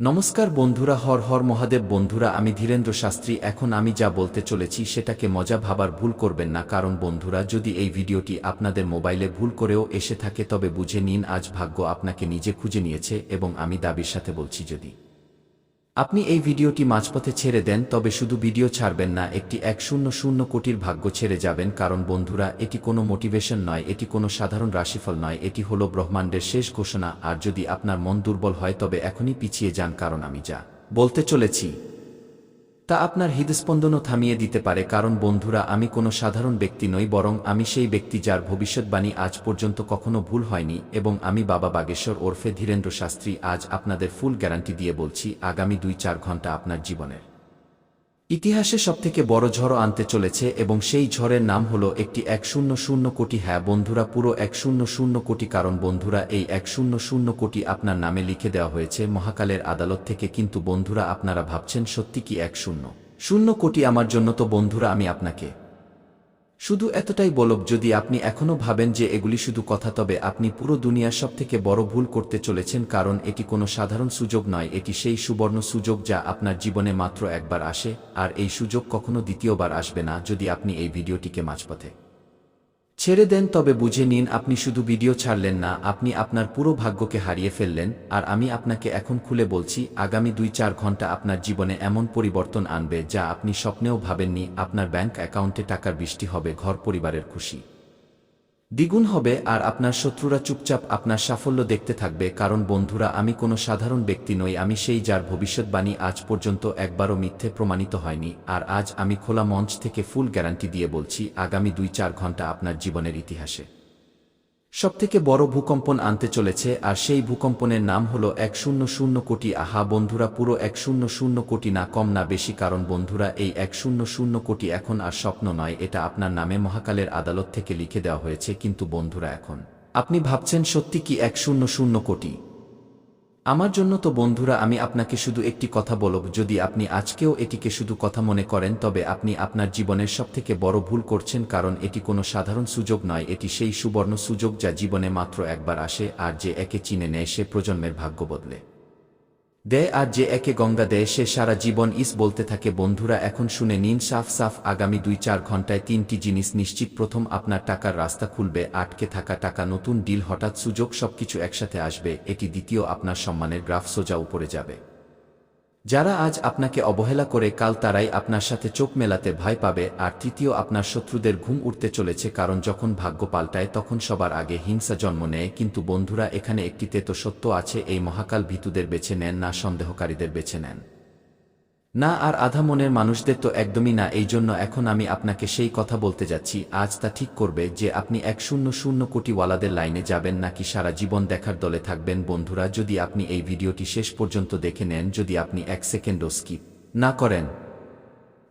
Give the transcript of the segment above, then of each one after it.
নমস্কার বন্ধুরা, হর হর মহাদেব বন্ধুরা, আমি ধীরেন্দ্র শাস্ত্রী। এখন আমি যা বলতে চলেছি সেটাকে মজা ভাবার ভুল করবেন না, কারণ বন্ধুরা, যদি এই ভিডিওটি আপনাদের মোবাইলে ভুল করেও এসে থাকে, তবে বুঝে নিন, আজ ভাগ্য আপনাকে নিজে খুঁজে নিয়েছে এবং আমি দাবির সাথে বলছি যদি। আপনি এই ভিডিওটি মাঝপথে ছেড়ে দেন, তবে শুধু ভিডিও ছাড়বেন না, একটি এক শূন্য শূন্য কোটির ভাগ্য ছেড়ে যাবেন, কারণ বন্ধুরা, এটি কোনো মোটিভেশন নয়, এটি কোনো সাধারণ রাশিফল নয়, এটি হল ব্রহ্মাণ্ডের শেষ ঘোষণা, আর যদি আপনার মন দুর্বল হয়, তবে এখনই পিছিয়ে যান, কারণ আমি যা বলতে চলেছি। তা আপনার হৃদস্পন্দনও থামিয়ে দিতে পারে, কারণ বন্ধুরা, আমি কোনো সাধারণ ব্যক্তি নই, বরং আমি সেই ব্যক্তি যার ভবিষ্যৎবাণী আজ পর্যন্ত কখনো ভুল হয়নি, এবং আমি বাবা বাগেশ্বর ওরফে ধীরেন্দ্র শাস্ত্রী আজ আপনাদের ফুল গ্যারান্টি দিয়ে বলছি, আগামী দুই চার ঘণ্টা আপনার জীবনের। ইতিহাসে সবথেকে বড় ঝড় আনতে চলেছে এবং সেই ঝড়ের নাম হলো একটি এক শূন্য শূন্য কোটি। হ্যাঁ বন্ধুরা, পুরো এক শূন্য শূন্য কোটি কারণ বন্ধুরা, এই এক শূন্য শূন্য কোটি আপনার নামে লিখে দেওয়া হয়েছে মহাকালের আদালত থেকে। কিন্তু বন্ধুরা, আপনারা ভাবছেন সত্যি কি এক শূন্য? শূন্য কোটি আমার জন্য তো বন্ধুরা, আমি আপনাকে শুধু এতটাই বলব, যদি আপনি এখনও ভাবেন যে এগুলি শুধু কথা, তবে আপনি পুরো দুনিয়ার সবথেকে বড় ভুল করতে চলেছেন, কারণ এটি কোনো সাধারণ সুযোগ নয়, এটি সেই সুবর্ণ সুযোগ যা আপনার জীবনে মাত্র একবার আসে, আর এই সুযোগ কখনো দ্বিতীয়বার আসবে না, যদি আপনি এই ভিডিওটিকে মাঝপথে ছেড়ে দেন, তবে বুঝে নিন, আপনি শুধু ভিডিও ছাড়লেন না, আপনি আপনার পুরো ভাগ্যকে হারিয়ে ফেললেন, আর আমি আপনাকে এখন খুলে বলছি, আগামী দুই চার ঘণ্টা আপনার জীবনে এমন পরিবর্তন আনবে যা আপনি স্বপ্নেও ভাবেননি, আপনার ব্যাংক অ্যাকাউন্টে টাকার বৃষ্টি হবে, ঘর পরিবারের খুশি। দ্বিগুণ হবে আর আপনার শত্রুরা চুপচাপ আপনার সাফল্য দেখতে থাকবে, কারণ বন্ধুরা, আমি কোনো সাধারণ ব্যক্তি নই, আমি সেই যার ভবিষ্যৎবাণী আজ পর্যন্ত একবারও মিথ্যে প্রমাণিত হয়নি, আর আজ আমি খোলা মঞ্চ থেকে ফুল গ্যারান্টি দিয়ে বলছি, আগামী দুই চার ঘণ্টা আপনার জীবনের ইতিহাসে। সবথেকে বড় ভূকম্পন আনতে চলেছে, আর সেই ভূকম্পনের নাম হলো এক শূন্য শূন্য কোটি। আহা বন্ধুরা, পুরো এক শূন্য শূন্য কোটি না কম না বেশি, কারণ বন্ধুরা, এই এক শূন্য শূন্য কোটি এখন আর স্বপ্ন নয়, এটা আপনার নামে মহাকালের আদালত থেকে লিখে দেওয়া হয়েছে, কিন্তু বন্ধুরা, এখন আপনি ভাবছেন সত্যি কি এক শূন্য শূন্য কোটি? আমার জন্য তো বন্ধুরা, আমি আপনাকে শুধু একটি কথা বলব, যদি আপনি আজকেও এটিকে শুধু কথা মনে করেন, তবে আপনি আপনার জীবনের সবথেকে বড় ভুল করছেন, কারণ এটি কোনো সাধারণ সুযোগ নয়, এটি সেই সুবর্ণ সুযোগ যা জীবনে মাত্র একবার আসে, আর যে একে চিনে নেয় সে প্রজন্মের ভাগ্য বদলে। দেয় আর যে একে গঙ্গা দেয় সে সারা জীবন ইস বলতে থাকে, বন্ধুরা, এখন শুনে নিন, সাফ সাফ, আগামী দুই চার ঘন্টায় তিনটি জিনিস নিশ্চিত, প্রথম আপনার টাকার রাস্তা খুলবে, আটকে থাকা টাকা, নতুন ডিল হঠাৎ সুযোগ, সবকিছু একসাথে আসবে, এটি দ্বিতীয়, আপনার সম্মানের গ্রাফ সোজা উপরে যাবে। যারা আজ আপনাকে অবহেলা করে, কাল তারাই আপনার সাথে চোখ মেলাতে ভয় পাবে, আর তৃতীয় আপনার শত্রুদের ঘুম উঠতে চলেছে, কারণ যখন ভাগ্য পাল্টায়, তখন সবার আগে হিংসা জন্ম নেয়। কিন্তু বন্ধুরা, এখানে একটি তেতো সত্য আছে, এই মহাকাল ভীতুদের বেছে নেন, না সন্দেহকারীদের বেছে নেন। না, আর আধা মনের মানুষদের তো একদমই না, এই জন্য এখন আমি আপনাকে সেই কথা বলতে যাচ্ছি, আজ তা ঠিক করবে যে আপনি এক শূন্য শূন্য কোটিওয়ালাদের লাইনে যাবেন নাকি সারা জীবন দেখার দলে থাকবেন। বন্ধুরা, যদি আপনি এই ভিডিওটি শেষ পর্যন্ত দেখে নেন, যদি আপনি এক সেকেন্ডও স্কিপ না করেন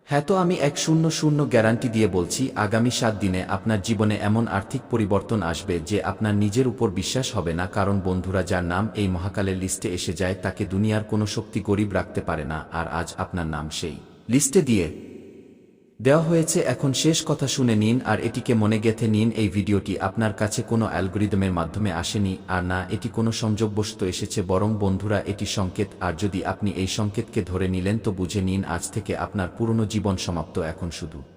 হ্যাঁ তো আমি এক শূন্য শূন্য গ্যারান্টি দিয়ে বলছি, আগামী সাত দিনে আপনার জীবনে এমন আর্থিক পরিবর্তন আসবে যে আপনার নিজের উপর বিশ্বাস হবে না, কারণ বন্ধুরা যার নাম এই মহাকালের লিস্টে এসে যায় তাকে দুনিয়ার কোনো শক্তি গরিব রাখতে পারে না, আর আজ আপনার নাম সেই। লিস্টে দিয়ে দেওয়া হয়েছে, এখন শেষ কথা শুনে নিন, আর এটিকে মনে গেথে নিন, এই ভিডিওটি আপনার কাছে কোনো অ্যালগোরিদমের মাধ্যমে আসেনি, আর না, এটি কোনো সংযোগবশত এসেছে, বরং বন্ধুরা এটি সংকেত, আর যদি আপনি এই সংকেতকে ধরে নিলেন, তো বুঝে নিন, আজ থেকে আপনার পুরনো জীবন সমাপ্ত, এখন শুধু।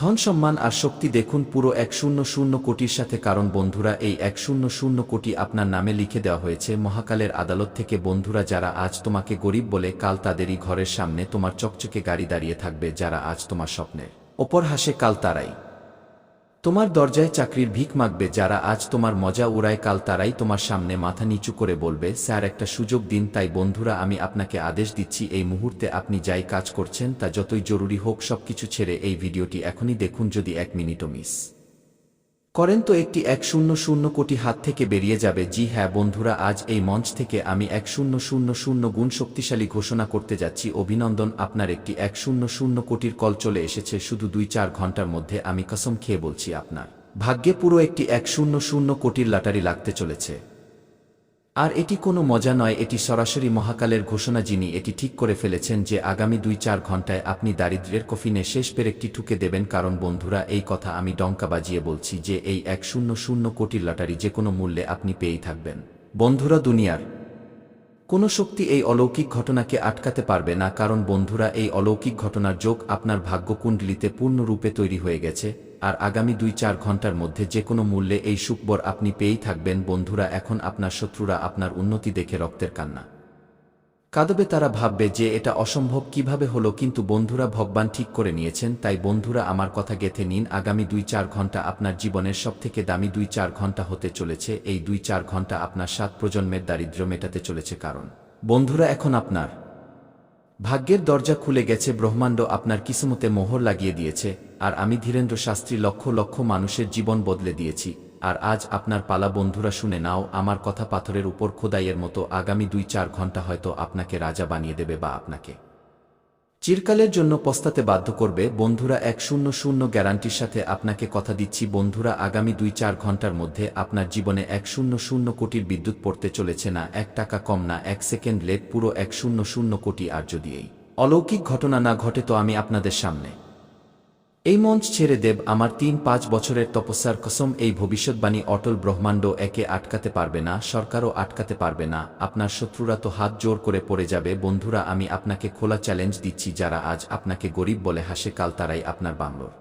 ধন সম্মান আর শক্তি দেখুন পুরো এক শূন্য শূন্য কোটির সাথে, কারণ বন্ধুরা, এই এক শূন্য শূন্য কোটি আপনার নামে লিখে দেওয়া হয়েছে। মহাকালের আদালত থেকে বন্ধুরা, যারা আজ তোমাকে গরিব বলে, কাল তাদেরই ঘরের সামনে তোমার চকচকে গাড়ি দাঁড়িয়ে থাকবে, যারা আজ তোমার স্বপ্নে। ওপর হাসে কাল তারাই। তোমার দরজায় চাকরির ভিক মাগবে যারা আজ তোমার মজা উড়ায়, কাল তারাই তোমার সামনে মাথা নিচু করে বলবে, স্যার, একটা সুযোগ দিন, তাই বন্ধুরা, আমি আপনাকে আদেশ দিচ্ছি, এই মুহূর্তে আপনি যাই কাজ করছেন, তা যতই জরুরি হোক সব কিছু ছেড়ে এই ভিডিওটি এখনই দেখুন, যদি এক মিনিটও মিস। করেন তো একটি এক শূন্য শূন্য কোটি হাত থেকে বেরিয়ে যাবে। জি হ্যাঁ বন্ধুরা, আজ এই মঞ্চ থেকে আমি এক শূন্য শূন্য শূন্য গুণ শক্তিশালী ঘোষণা করতে যাচ্ছি। অভিনন্দন, আপনার একটি এক শূন্য শূন্য কোটির কল চলে এসেছে। শুধু দুই চার ঘণ্টার মধ্যে আমি কসম খেয়ে বলছি আপনার। ভাগ্যে পুরো একটি এক শূন্য শূন্য কোটির লাটারি লাগতে চলেছে। আর এটি কোনো মজা নয়, এটি সরাসরি মহাকালের ঘোষণা যিনি এটি ঠিক করে ফেলেছেন যে আগামী দুই চার ঘন্টায় আপনি দারিদ্র্যের কফিনে শেষ পেরেকটি ঠুকে দেবেন। কারণ বন্ধুরা, এই কথা আমি ডঙ্কা বাজিয়ে বলছি যে এই এক শূন্য শূন্য কোটির লটারি যে কোনো মূল্যে আপনি পেয়েই থাকবেন। বন্ধুরা, দুনিয়ার কোনো শক্তি এই অলৌকিক ঘটনাকে আটকাতে পারবে না। কারণ বন্ধুরা, এই অলৌকিক ঘটনার যোগ আপনার ভাগ্যকুণ্ডলিতে পূর্ণরূপে তৈরি হয়ে গেছে। আর আগামী দুই চার ঘণ্টার মধ্যে যে কোনো মূল্যে এই সুকবর আপনি পেয়েই থাকবেন। বন্ধুরা, এখন আপনার শত্রুরা আপনার উন্নতি দেখে রক্তের কান্না। কাঁদবে তারা ভাববে যে এটা অসম্ভব কীভাবে হলো, কিন্তু বন্ধুরা ভগবান ঠিক করে নিয়েছেন। তাই বন্ধুরা, আমার কথা গেথে নিন। আগামী দুই চার ঘণ্টা আপনার জীবনের সবথেকে দামি দুই চার ঘণ্টা হতে চলেছে। এই দুই চার ঘণ্টা আপনার সাত প্রজন্মের দারিদ্র্য মেটাতে চলেছে কারণ। বন্ধুরা, এখন আপনার ভাগ্যের দরজা খুলে গেছে, ব্রহ্মাণ্ড আপনার কিসমতে মোহর লাগিয়ে দিয়েছে, আর আমি ধীরেন্দ্র শাস্ত্রী লক্ষ লক্ষ মানুষের জীবন বদলে দিয়েছি, আর আজ আপনার পালা বন্ধুরা শুনে নাও, আমার কথা পাথরের উপর খোদাইয়ের মতো আগামী দুই চার ঘণ্টা হয়তো আপনাকে রাজা বানিয়ে দেবে বা আপনাকে। চিরকালের জন্য পস্তাতে বাধ্য করবে বন্ধুরা এক শূন্য শূন্য গ্যারান্টির সাথে আপনাকে কথা দিচ্ছি। বন্ধুরা, আগামী দুই চার ঘণ্টার মধ্যে আপনার জীবনে এক শূন্য শূন্য কোটির বিদ্যুৎ পড়তে চলেছে না, এক টাকা কম না, এক সেকেন্ড লেট, পুরো এক শূন্য শূন্য কোটি আর যদি এই অলৌকিক ঘটনা না ঘটে তো আমি আপনাদের সামনে এই মঞ্চ ছেড়ে দেব আমার তিন পাঁচ বছরের তপস্যার কসম, এই ভবিষ্যৎবাণী অটল ব্রহ্মাণ্ড একে আটকাতে পারবে না, সরকারও আটকাতে পারবে না, আপনার শত্রুরা তো হাত জোর করে পড়ে যাবে, বন্ধুরা আমি আপনাকে খোলা চ্যালেঞ্জ দিচ্ছি যারা আজ আপনাকে গরিব বলে হাসে, কাল তারাই আপনার বাংলোর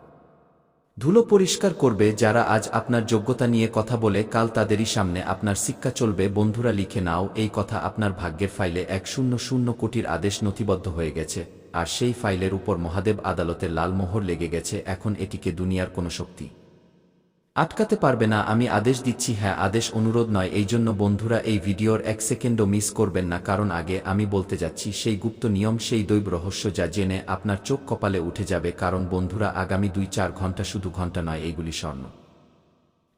ধুলো পরিষ্কার করবে, যারা আজ আপনার যোগ্যতা নিয়ে কথা বলে, কাল তাদেরই সামনে আপনার শিক্ষা চলবে, বন্ধুরা লিখে নাও, এই কথা আপনার ভাগ্যের ফাইলে এক শূন্য শূন্য কোটির আদেশ নথিবদ্ধ হয়ে গেছে। আর সেই ফাইলের উপর মহাদেব আদালতের লালমোহর লেগে গেছে, এখন এটিকে দুনিয়ার কোনো শক্তি। আটকাতে পারবে না, আমি আদেশ দিচ্ছি হ্যাঁ আদেশ অনুরোধ নয়, এই জন্য বন্ধুরা এই ভিডিওর এক সেকেন্ডও মিস করবেন না, কারণ আগে আমি বলতে যাচ্ছি, সেই গুপ্ত নিয়ম, সেই দৈব রহস্য যা জেনে আপনার চোখ কপালে উঠে যাবে, কারণ বন্ধুরা আগামী দুই চার ঘণ্টা শুধু ঘণ্টা নয় এইগুলি স্বর্ণ।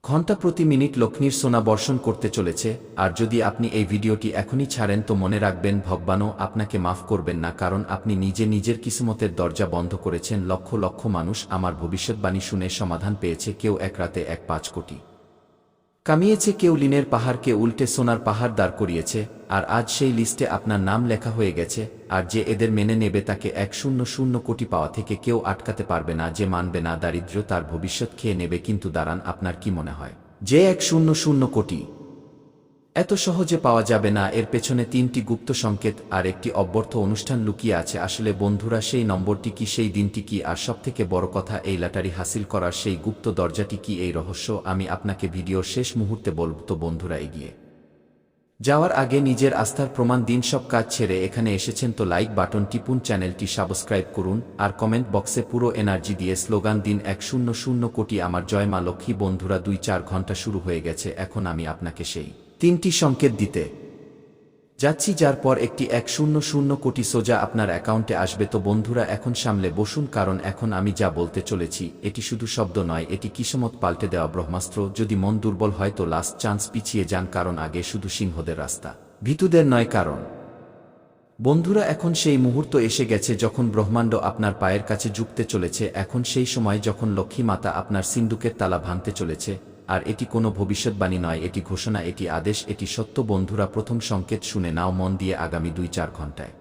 ঘণ্টা প্রতি মিনিট লক্ষ্মীর সোনা বর্ষণ করতে চলেছে, আর যদি আপনি এই ভিডিওটি এখনই ছাড়েন তো মনে রাখবেন ভগবানও আপনাকে মাফ করবেন না, কারণ আপনি নিজে নিজের কিসমতের দরজা বন্ধ করেছেন, লক্ষ লক্ষ মানুষ আমার ভবিষ্যৎবাণী শুনে সমাধান পেয়েছে, কেউ এক রাতে এক পাঁচ কোটি। কামিয়েছে কেউ লিনের পাহাড়কে উল্টে সোনার পাহাড় দাঁড় করিয়েছে, আর আজ সেই লিস্টে আপনার নাম লেখা হয়ে গেছে, আর যে এদের মেনে নেবে তাকে এক শূন্য শূন্য কোটি পাওয়া থেকে কেউ আটকাতে পারবে না, যে মানবে না দারিদ্র তার ভবিষ্যৎ খেয়ে নেবে, কিন্তু দাঁড়ান আপনার কি মনে হয়? যে এক শূন্য শূন্য কোটি এত সহজে পাওয়া যাবে না, এর পেছনে তিনটি গুপ্ত সংকেত আর একটি অব্যর্থ অনুষ্ঠান লুকিয়ে আছে। আসলে বন্ধুরা, সেই নম্বরটি কি, সেই দিনটি কি, আর সবথেকে বড় কথা, এই লাটারি হাসিল করার সেই গুপ্ত দরজাটি কি, এই রহস্য আমি আপনাকে ভিডিওর শেষ মুহূর্তে বলব তো বন্ধুরা, এগিয়ে। যাওয়ার আগে নিজের আস্থার প্রমাণ দিন সব কাজ ছেড়ে এখানে এসেছেন তো লাইক বাটন টিপুন, চ্যানেলটি সাবস্ক্রাইব করুন, আর কমেন্ট বক্সে পুরো এনার্জি দিয়ে স্লোগান দিন, এক শূন্য শূন্য কোটি আমার জয় মা লক্ষ্মী বন্ধুরা, দুই চার ঘণ্টা শুরু হয়ে গেছে, এখন আমি আপনাকে সেই তিনটি সংকেত দিতে। যাচ্ছি যার পর একটি এক শূন্য শূন্য কোটি সোজা আপনার অ্যাকাউন্টে আসবে। তো বন্ধুরা, এখন সামলে বসুন, কারণ এখন আমি যা বলতে চলেছি, এটি শুধু শব্দ নয়, এটি কিসমত পাল্টে দেওয়া ব্রহ্মাস্ত্র। যদি মন দুর্বল হয় তো লাস্ট চান্স পিছিয়ে যান, কারণ আগে শুধু সিংহদের রাস্তা। ভীতুদের নয় কারণ। বন্ধুরা, এখন সেই মুহূর্ত এসে গেছে যখন ব্রহ্মাণ্ড আপনার পায়ের কাছে ঝুঁকতে চলেছে। এখন সেই সময় যখন লক্ষ্মী মাতা আপনার সিন্ধুকের তালা ভাঙতে চলেছে। আর এটি কোনো ভবিষ্যৎবাণী নয়, এটি ঘোষণা, এটি আদেশ, এটি সত্য। বন্ধুরা, প্রথম সংকেত শুনে নাও, মন দিয়ে আগামী দুই চার ঘন্টায়।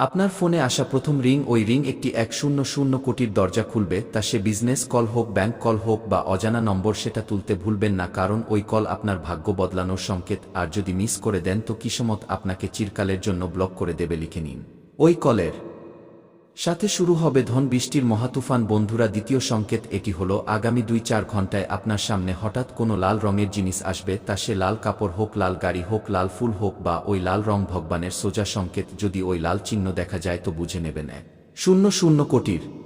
আপনার ফোনে আসা প্রথম রিং, ওই রিং একটি এক শূন্য শূন্য কোটির দরজা খুলবে, তা সে বিজনেস, কল হোক, ব্যাংক কল হোক বা অজানা নম্বর সেটা তুলতে ভুলবেন না, কারণ ওই কল আপনার ভাগ্য বদলানোর সংকেত, আর যদি মিস করে দেন তো কিসমত আপনাকে চিরকালের জন্য ব্লক করে দেবে, লিখে নিন। ওই কলের সাথে শুরু হবে ধন বৃষ্টির মহাতুফান। বন্ধুরা, দ্বিতীয় সংকেত এটি হলো, আগামী দুই চার ঘন্টায় আপনার সামনে হঠাৎ কোনো লাল রঙের জিনিস আসবে, তা সে লাল কাপড় হোক, লাল গাড়ি হোক, লাল ফুল হোক বা ওই লাল রং ভগবানের সোজা সংকেত। যদি ওই লাল চিহ্ন দেখা যায় তো বুঝে নেবে এক। শূন্য শূন্য কোটির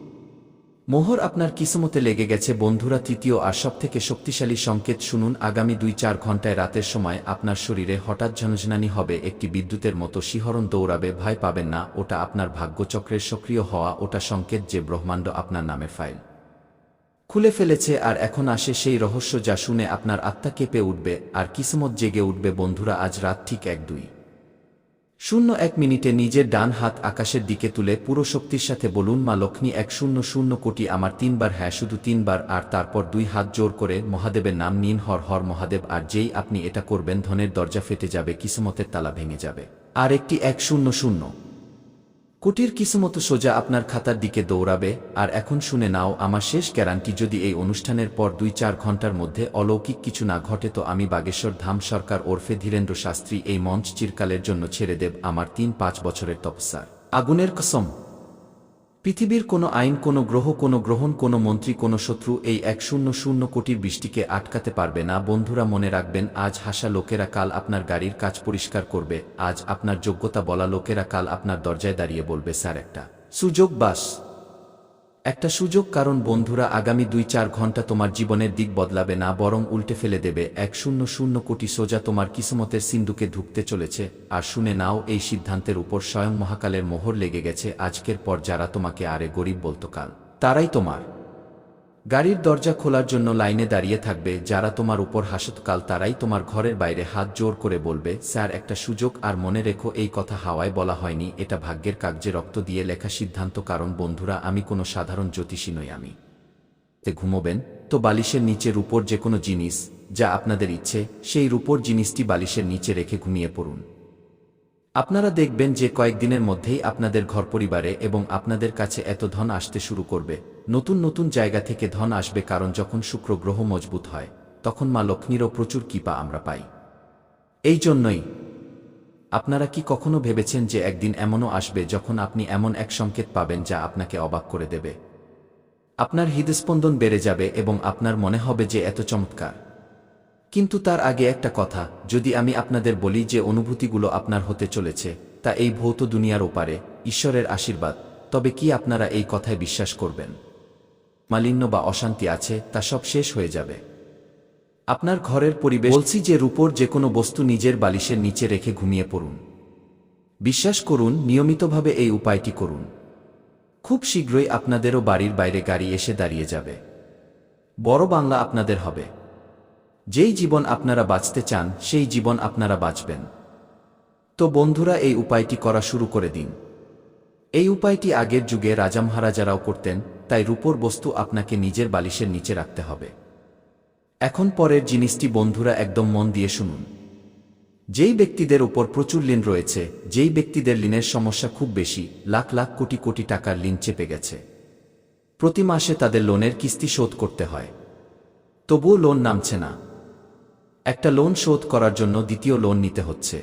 মোহর আপনার কিসমতে লেগে গেছে, বন্ধুরা। তৃতীয় আর সবথেকে শক্তিশালী সংকেত শুনুন, আগামী দুই চার ঘন্টায় রাতের সময় আপনার শরীরে হঠাৎ ঝনঝনানি হবে, একটি বিদ্যুতের মতো শিহরণ দৌড়াবে, ভয় পাবেন না, ওটা আপনার ভাগ্যচক্রের সক্রিয় হওয়া, ওটা সংকেত যে ব্রহ্মাণ্ড আপনার নামে ফাইল। খুলে ফেলেছে, আর এখন আসে সেই রহস্য যা শুনে আপনার আত্মা কেঁপে উঠবে, আর কিসমত জেগে উঠবে, বন্ধুরা, আজ রাত ঠিক এক দুই। শূন্য এক মিনিটে নিজের ডান হাত আকাশের দিকে তুলে পুরো শক্তির সাথে বলুন, মা লক্ষ্মী, এক শূন্য শূন্য কোটি আমার তিনবার হ্যাঁ শুধু তিনবার, আর তারপর দুই হাত জোর করে মহাদেবের নাম নিন, হর হর মহাদেব, আর যেই আপনি এটা করবেন, ধনের দরজা ফেটে যাবে, কিসমতের তালা ভেঙে যাবে। আর একটি এক শূন্য শূন্য। কুটির কিসমতো সোজা আপনার খাতার দিকে দৌড়াবে, আর এখন শুনে নাও, আমার শেষ গ্যারান্টি যদি এই অনুষ্ঠানের পর দুই চার ঘণ্টার মধ্যে অলৌকিক কিছু না ঘটে তো আমি বাগেশ্বর ধাম সরকার ওরফে ধীরেন্দ্র শাস্ত্রী এই মঞ্চ চিরকালের জন্য ছেড়ে দেব আমার তিন পাঁচ বছরের তপস্যার। আগুনের কসম পৃথিবীর কোনো আইন, কোনো গ্রহ, কোনো গ্রহণ, কোনো মন্ত্রী, কোনো শত্রু এই এক শূন্য শূন্য কোটির বৃষ্টিকে আটকাতে পারবে না। বন্ধুরা, মনে রাখবেন, আজ হাসা লোকেরা কাল আপনার গাড়ির কাজ পরিষ্কার করবে। আজ আপনার যোগ্যতা বলা লোকেরা কাল আপনার দরজায় দাঁড়িয়ে বলবে, স্যার, একটা সুযোগ বাস। একটা সুযোগ কারণ বন্ধুরা আগামী দুই চার ঘণ্টা তোমার জীবনের দিক বদলাবে না, বরং উল্টে ফেলে দেবে। এক শূন্য শূন্য কোটি সোজা তোমার কিসমতের সিন্ধুকে ঢুকতে চলেছে। আর শুনে নাও, এই সিদ্ধান্তের উপর স্বয়ং মহাকালের মোহর লেগে গেছে। আজকের পর যারা তোমাকে আরে গরিব বলতো কাল, তারাই তোমার। গাড়ির দরজা খোলার জন্য লাইনে দাঁড়িয়ে থাকবে, যারা তোমার উপর হাসতকাল তারাই তোমার ঘরের বাইরে হাত জোর করে বলবে, স্যার, একটা সুযোগ, আর মনে রেখো, এই কথা হাওয়ায় বলা হয়নি, এটা ভাগ্যের কাগজে রক্ত দিয়ে লেখা সিদ্ধান্ত, কারণ বন্ধুরা, আমি কোনো সাধারণ জ্যোতিষী নই আমি। তে ঘুমোবেন? তো বালিশের নিচের উপর যে কোনো জিনিস, যা আপনাদের ইচ্ছে, সেই রূপর জিনিসটি বালিশের নিচে রেখে ঘুমিয়ে পড়ুন। আপনারা দেখবেন যে কয়েকদিনের মধ্যেই আপনাদের ঘর পরিবারে এবং আপনাদের কাছে এত ধন আসতে শুরু করবে। নতুন নতুন জায়গা থেকে ধন আসবে কারণ যখন শুক্র গ্রহ মজবুত হয়, তখন মা লক্ষ্মীরও প্রচুর কৃপা আমরা পাই। এই জন্যই আপনারা কি কখনো ভেবেছেন যে একদিন এমনও আসবে যখন আপনি এমন এক সংকেত পাবেন যা আপনাকে অবাক করে দেবে? আপনার হৃদস্পন্দন বেড়ে যাবে এবং আপনার মনে হবে যে এত চমৎকার। কিন্তু তার আগে একটা কথা, যদি আমি আপনাদের বলি যে অনুভূতিগুলো আপনার হতে চলেছে, তা এই ভৌত দুনিয়ার ওপারে, ঈশ্বরের আশীর্বাদ, তবে কি আপনারা এই কথায় বিশ্বাস করবেন? মালিন্য বা অশান্তি আছে, তা সব শেষ হয়ে যাবে। আপনার ঘরের পরিবেশ, বলছি যে রূপর যে কোনো বস্তু নিজের বালিশের নিচে রেখে ঘুমিয়ে পড়ুন। বিশ্বাস করুন, নিয়মিতভাবে এই উপায়টি করুন। খুব শীঘ্রই আপনাদেরও বাড়ির বাইরে গাড়ি এসে দাঁড়িয়ে যাবে। বড় বাংলা আপনাদের হবে। যেই জীবন আপনারা বাঁচতে চান, সেই জীবন আপনারা বাঁচবেন। তো বন্ধুরা, এই উপায়টি করা শুরু করে দিন। এই উপায়টি আগের যুগে রাজা মহারাজারাও করতেন, তাই রূপর বস্তু আপনাকে নিজের বালিশের নিচে রাখতে হবে। এখন পরের জিনিসটি বন্ধুরা একদম মন দিয়ে শুনুন। যেই ব্যক্তিদের উপর প্রচুর ঋণ রয়েছে, যেই ব্যক্তিদের ঋণের সমস্যা খুব বেশি, লাখ লাখ কোটি কোটি টাকার ঋণ চেপে গেছে। প্রতি মাসে তাদের লোনের কিস্তি শোধ করতে হয়। তবুও লোন নামছে না। একটা লোন শোধ করার জন্য দ্বিতীয় লোন নিতে হচ্ছে।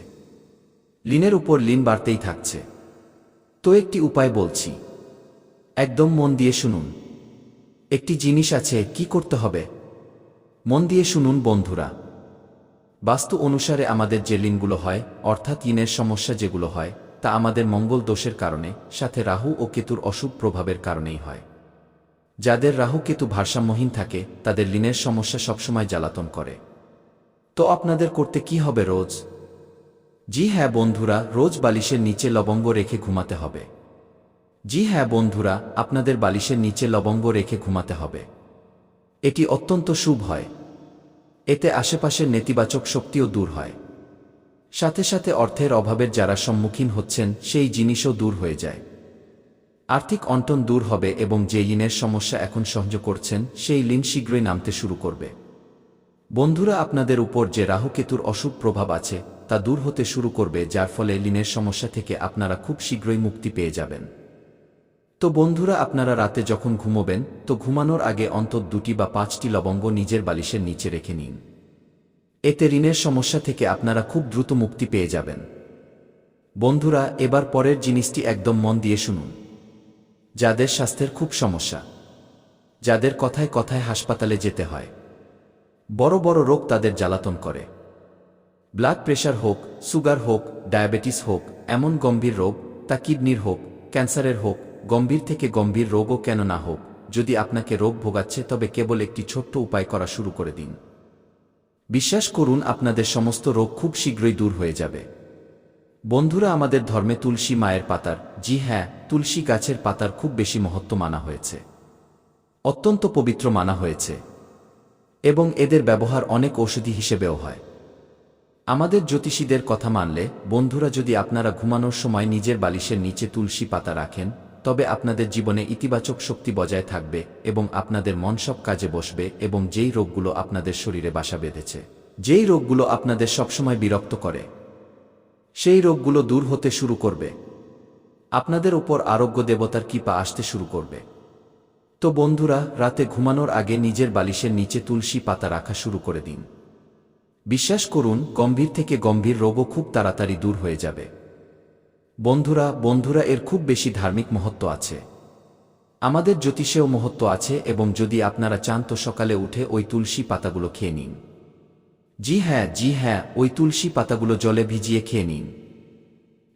ঋণের উপর ঋণ বাড়তেই থাকছে। তো একটি উপায় বলছি। একদম মন দিয়ে শুনুন। একটি জিনিস আছে, কি করতে হবে? মন দিয়ে শুনুন বন্ধুরা। বাস্তু অনুসারে আমাদের যে ঋণগুলো হয়, অর্থাৎ ঋণের সমস্যা যেগুলো হয়, তা আমাদের মঙ্গল দোষের কারণে, সাথে রাহু ও কেতুর অশুভ প্রভাবের কারণেই হয়। যাদের রাহু কেতু ভারসাম্যহীন থাকে, তাদের ঋণের সমস্যা সবসময় জ্বালাতন করে। তো আপনাদের করতে কি হবে রোজ? জি হ্যাঁ বন্ধুরা, রোজ বালিশের নিচে লবঙ্গ রেখে ঘুমাতে হবে। জি হ্যাঁ বন্ধুরা, আপনাদের বালিশের নিচে লবঙ্গ রেখে ঘুমাতে হবে। এটি অত্যন্ত শুভ হয়। এতে আশেপাশের নেতিবাচক শক্তিও দূর হয়। সাথে সাথে অর্থের অভাবের যারা সম্মুখীন হচ্ছেন, সেই জিনিসও দূর হয়ে যায়। আর্থিক অন্টন দূর হবে এবং যে ঋণের সমস্যা এখন সহ্য করছেন, সেই ঋণ শীঘ্রই নামতে শুরু করবে। বন্ধুরা, আপনাদের উপর যে রাহুকেতুর অশুভ প্রভাব আছে, তা দূর হতে শুরু করবে, যার ফলে ঋণের সমস্যা থেকে আপনারা খুব শীঘ্রই মুক্তি পেয়ে যাবেন। তো বন্ধুরা, আপনারা রাতে যখন ঘুমোবেন, তো ঘুমানোর আগে অন্তত দুটি বা পাঁচটি লবঙ্গ নিজের বালিশের নিচে রেখে নিন। এতে ঋণের সমস্যা থেকে আপনারা খুব দ্রুত মুক্তি পেয়ে যাবেন। বন্ধুরা, এবার পরের জিনিসটি একদম মন দিয়ে শুনুন। যাদের স্বাস্থ্যের খুব সমস্যা, যাদের কথায় কথায় হাসপাতালে যেতে হয় বড় বড় রোগ তাদের জ্বালাতন করে। ব্লাড প্রেশার হোক, সুগার হোক, ডায়াবেটিস হোক, এমন গম্ভীর রোগ, তা কিডনির হোক, ক্যান্সারের হোক, গম্ভীর থেকে গম্ভীর রোগও কেন না হোক, যদি আপনাকে রোগ ভোগাচ্ছে তবে কেবল একটি ছোট্ট উপায় করা শুরু করে দিন। বিশ্বাস করুন, আপনাদের সমস্ত রোগ খুব শীঘ্রই দূর হয়ে যাবে। বন্ধুরা, আমাদের ধর্মে তুলসী মায়ের পাতার, জি হ্যাঁ তুলসী গাছের পাতার খুব বেশি মহত্ব মানা হয়েছে। অত্যন্ত পবিত্র মানা হয়েছে। এবং এদের ব্যবহার অনেক ঔষধি হিসেবেও হয়। আমাদের জ্যোতিষীদের কথা মানলে, বন্ধুরা যদি আপনারা ঘুমানোর সময় নিজের বালিশের নিচে তুলসী পাতা রাখেন, তবে আপনাদের জীবনে ইতিবাচক শক্তি বজায় থাকবে এবং আপনাদের মন সব কাজে বসবে এবং যেই রোগগুলো আপনাদের শরীরে বাসা বেঁধেছে, যেই রোগগুলো আপনাদের সবসময় বিরক্ত করে, সেই রোগগুলো দূর হতে শুরু করবে। আপনাদের উপর আরোগ্য দেবতার কৃপা আসতে শুরু করবে। তো বন্ধুরা, রাতে ঘুমানোর আগে নিজের বালিশের নিচে তুলসী পাতা রাখা শুরু করে দিন। বিশ্বাস করুন, গম্ভীর থেকে গম্ভীর রোগও খুব তাড়াতাড়ি দূর হয়ে যাবে। বন্ধুরা বন্ধুরা, এর খুব বেশি ধার্মিক মহত্ব আছে। আমাদের জ্যোতিষেও মহত্ব আছে এবং যদি আপনারা চান তো সকালে উঠে ওই তুলসী পাতাগুলো খেয়ে নিন। জি হ্যাঁ জি হ্যাঁ ওই তুলসী পাতাগুলো জলে ভিজিয়ে খেয়ে নিন।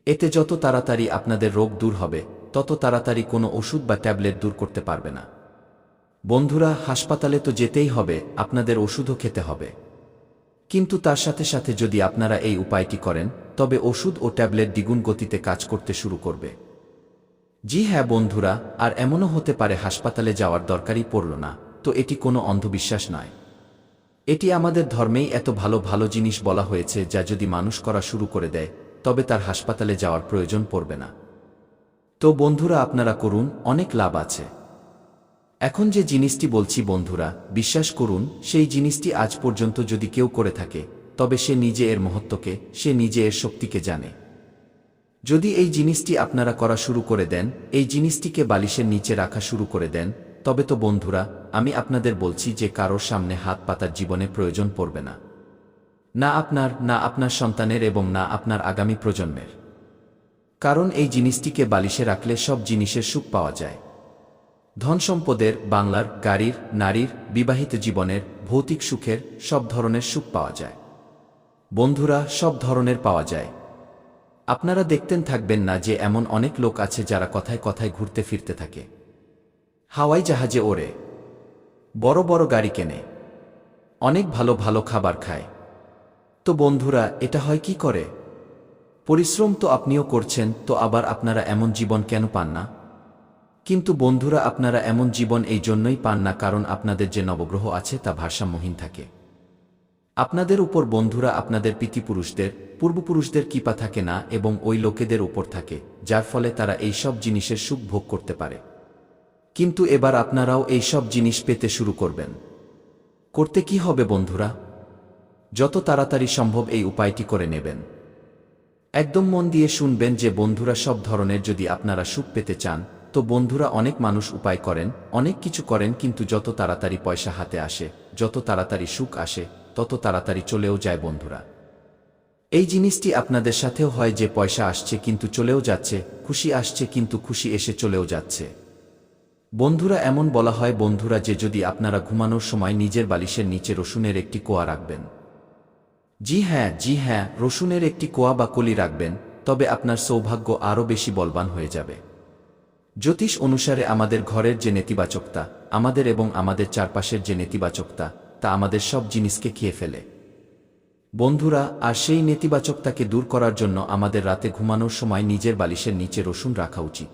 এতে যত তাড়াতাড়ি আপনাদের রোগ দূর হবে, তত তাড়াতাড়ি কোনো ওষুধ বা ট্যাবলেট দূর করতে পারবে না। বন্ধুরা, হাসপাতালে তো যেতেই হবে, আপনাদের ওষুধও খেতে হবে। কিন্তু তার সাথে সাথে যদি আপনারা এই উপায়টি করেন, তবে ওষুধ ও ট্যাবলেট দ্বিগুণ গতিতে কাজ করতে শুরু করবে। জি হ্যাঁ বন্ধুরা, আর এমনও হতে পারে হাসপাতালে যাওয়ার দরকারই পড়ল না, তো এটি কোনো অন্ধবিশ্বাস নয়। এটি আমাদের ধর্মেই এত ভালো ভালো জিনিস বলা হয়েছে যা যদি মানুষ করা শুরু করে দেয়, তবে তার হাসপাতালে যাওয়ার প্রয়োজন পড়বে না। তো বন্ধুরা, আপনারা করুন, অনেক লাভ আছে। এখন যে জিনিসটি বলছি বন্ধুরা, বিশ্বাস করুন, সেই জিনিসটি আজ পর্যন্ত যদি কেউ করে থাকে, তবে সে নিজে এর মহত্বকে, সে নিজে এর শক্তিকে জানে। যদি এই জিনিসটি আপনারা করা শুরু করে দেন, এই জিনিসটিকে বালিশের নিচে রাখা শুরু করে দেন, তবে তো বন্ধুরা, আমি আপনাদের বলছি যে কারোর সামনে হাত পাতার জীবনে প্রয়োজন পড়বে না। না আপনার না আপনার সন্তানের এবং না আপনার আগামী প্রজন্মের। কারণ এই জিনিসটিকে বালিশে রাখলে সব জিনিসের সুখ পাওয়া যায়। ধন সম্পদের বাংলার গাড়ির, নারীর, বিবাহিত জীবনের ভৌতিক সুখের সব ধরনের সুখ পাওয়া যায়। বন্ধুরা, সব ধরনের পাওয়া যায়। আপনারা দেখতেন থাকবেন না যে এমন অনেক লোক আছে যারা কথায় কথায় ঘুরতে ফিরতে থাকে। হাওয়াই জাহাজে ওড়ে। বড় বড় গাড়ি কেনে। অনেক ভালো ভালো খাবার খায়। তো বন্ধুরা, এটা হয় কি করে? পরিশ্রম তো আপনিও করছেন, তো আবার আপনারা এমন জীবন কেন পান না? কিন্তু বন্ধুরা, আপনারা এমন জীবন এই জন্যই পান না, কারণ আপনাদের যে নবগ্রহ আছে তা ভারসাম্যহীন থাকে। আপনাদের উপর বন্ধুরা, আপনাদের পিতৃপুরুষদের, পূর্বপুরুষদের কৃপা থাকে না এবং ওই লোকেদের উপর থাকে, যার ফলে তারা এই সব জিনিসের সুখ ভোগ করতে পারে। কিন্তু এবার আপনারাও এই সব জিনিস পেতে শুরু করবেন। করতে কি হবে বন্ধুরা? যত তাড়াতাড়ি সম্ভব এই উপায়টি করে নেবেন। একদম মন দিয়ে শুনবেন যে বন্ধুরা সব ধরনের যদি আপনারা সুখ পেতে চান তো বন্ধুরা অনেক মানুষ উপায় করেন, অনেক কিছু করেন কিন্তু যত তাড়াতাড়ি পয়সা হাতে আসে, যত তাড়াতাড়ি সুখ আসে, তত তাড়াতাড়ি চলেও যায় বন্ধুরা। এই জিনিসটি আপনাদের সাথেও হয় যে পয়সা আসছে কিন্তু চলেও যাচ্ছে, খুশি আসছে কিন্তু খুশি এসে চলেও যাচ্ছে। বন্ধুরা এমন বলা হয়, বন্ধুরা যে যদি আপনারা ঘুমানোর সময় নিজের বালিশের নিচে রসুনের একটি কোয়া রাখবেন। জি হ্যাঁ জি হ্যাঁ রসুনের একটি কোয়া বা কলি রাখবেন, তবে আপনার সৌভাগ্য আরও বেশি বলবান হয়ে যাবে। জ্যোতিষ অনুসারে আমাদের ঘরের যে নেতিবাচকতা, আমাদের এবং আমাদের চারপাশের যে নেতিবাচকতা, তা আমাদের সব জিনিসকে খেয়ে ফেলে। বন্ধুরা, আর সেই নেতিবাচকতাকে দূর করার জন্য আমাদের রাতে ঘুমানোর সময় নিজের বালিশের নিচে রসুন রাখা উচিত।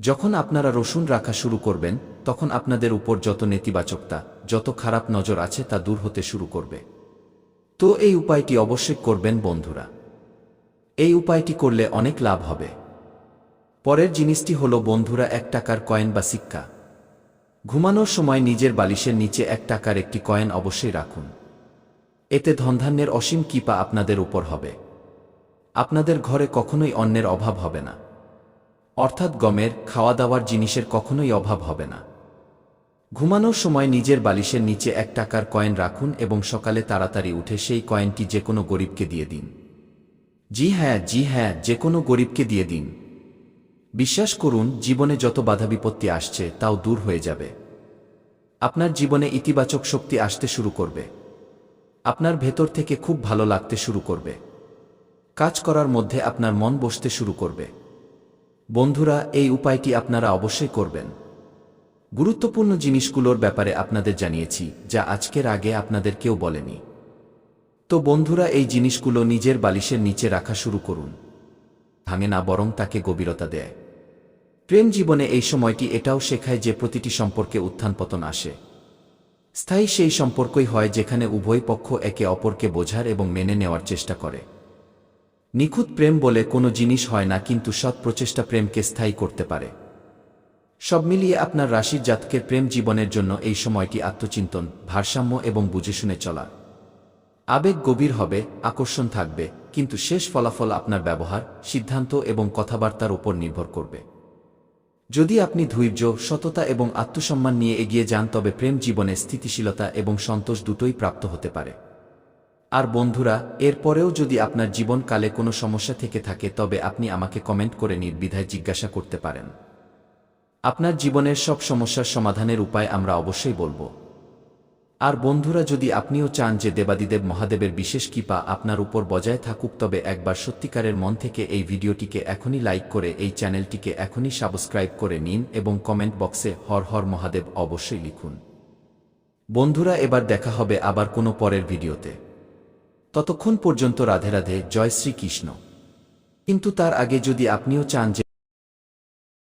যখন আপনারা রসুন রাখা শুরু করবেন, তখন আপনাদের উপর যত নেতিবাচকতা, যত খারাপ নজর আছে তা দূর হতে শুরু করবে। তো এই উপায়টি অবশ্যই করবেন বন্ধুরা। এই উপায়টি করলে অনেক লাভ হবে। পরের জিনিসটি হল বন্ধুরা এক টাকার কয়েন বা সিক্কা। ঘুমানোর সময় নিজের বালিশের নিচে এক টাকার একটি কয়েন অবশ্যই রাখুন। এতে ধনধান্যের অসীম কৃপা আপনাদের উপর হবে। আপনাদের ঘরে কখনোই অন্যের অভাব হবে না। অর্থাৎ গমের খাওয়া দাওয়ার জিনিসের কখনোই অভাব হবে না। ঘুমানোর সময় নিজের বালিশের নিচে এক টাকার কয়েন রাখুন এবং সকালে তাড়াতাড়ি উঠে সেই কয়েনটি যে কোনো গরিবকে দিয়ে দিন। জি হ্যাঁ জি হ্যাঁ যে কোনো গরিবকে দিয়ে দিন। বিশ্বাস করুন, জীবনে যত বাধা বিপত্তি আসছে, তাও দূর হয়ে যাবে। আপনার জীবনে ইতিবাচক শক্তি আসতে শুরু করবে। আপনার ভেতর থেকে খুব ভালো লাগতে শুরু করবে। কাজ করার মধ্যে আপনার মন বসতে শুরু করবে। বন্ধুরা, এই উপায়টি আপনারা অবশ্যই করবেন। গুরুত্বপূর্ণ জিনিসগুলোর ব্যাপারে আপনাদের জানিয়েছি, যা আজকের আগে আপনাদের কেউ বলেনি। তো বন্ধুরা, এই জিনিসগুলো নিজের বালিশের নিচে রাখা শুরু করুন। ভাঙে না, বরং তাকে গভীরতা দেয়। প্রেম জীবনে এই সময়টি এটাও শেখায় যে প্রতিটি সম্পর্কে উত্থান পতন আসে। স্থায়ী সেই সম্পর্কই হয় যেখানে উভয় পক্ষ একে অপরকে বোঝার এবং মেনে নেওয়ার চেষ্টা করে। নিখুঁত প্রেম বলে কোনো জিনিস হয় না কিন্তু সৎ প্রচেষ্টা প্রেমকে স্থায়ী করতে পারে। সব মিলিয়ে আপনার রাশির জাতকের প্রেম জীবনের জন্য এই সময়টি আত্মচিন্তন, ভারসাম্য এবং বুঝে শুনে চলা। আবেগ গভীর হবে, আকর্ষণ থাকবে, কিন্তু শেষ ফলাফল আপনার ব্যবহার, সিদ্ধান্ত এবং কথাবার্তার উপর নির্ভর করবে। যদি আপনি ধৈর্য, সততা এবং আত্মসম্মান নিয়ে এগিয়ে যান তবে প্রেম জীবনে স্থিতিশীলতা এবং সন্তোষ দুটোই প্রাপ্ত হতে পারে। আর বন্ধুরা, এরপরেও যদি আপনার জীবনকালে কোনো সমস্যা থেকে থাকে তবে আপনি আমাকে কমেন্ট করে নির্বিধায় জিজ্ঞাসা করতে পারেন। আপনার জীবনের সব সমস্যার সমাধানের উপায় আমরা অবশ্যই বলব। আর বন্ধুরা যদি আপনিও চান যে দেবাদিদেব মহাদেবের বিশেষ কৃপা আপনার উপর বজায় থাকুক, তবে একবার সত্যিকারের মন থেকে এই ভিডিওটিকে এখনই লাইক করে এই চ্যানেলটিকে এখনই সাবস্ক্রাইব করে নিন এবং কমেন্ট বক্সে হর হর মহাদেব অবশ্যই লিখুন। বন্ধুরা, এবার দেখা হবে আবার কোনো পরের ভিডিওতে। ততক্ষণ পর্যন্ত রাধে রাধে, জয় শ্রীকৃষ্ণ। কিন্তু তার আগে যদি আপনিও চান যে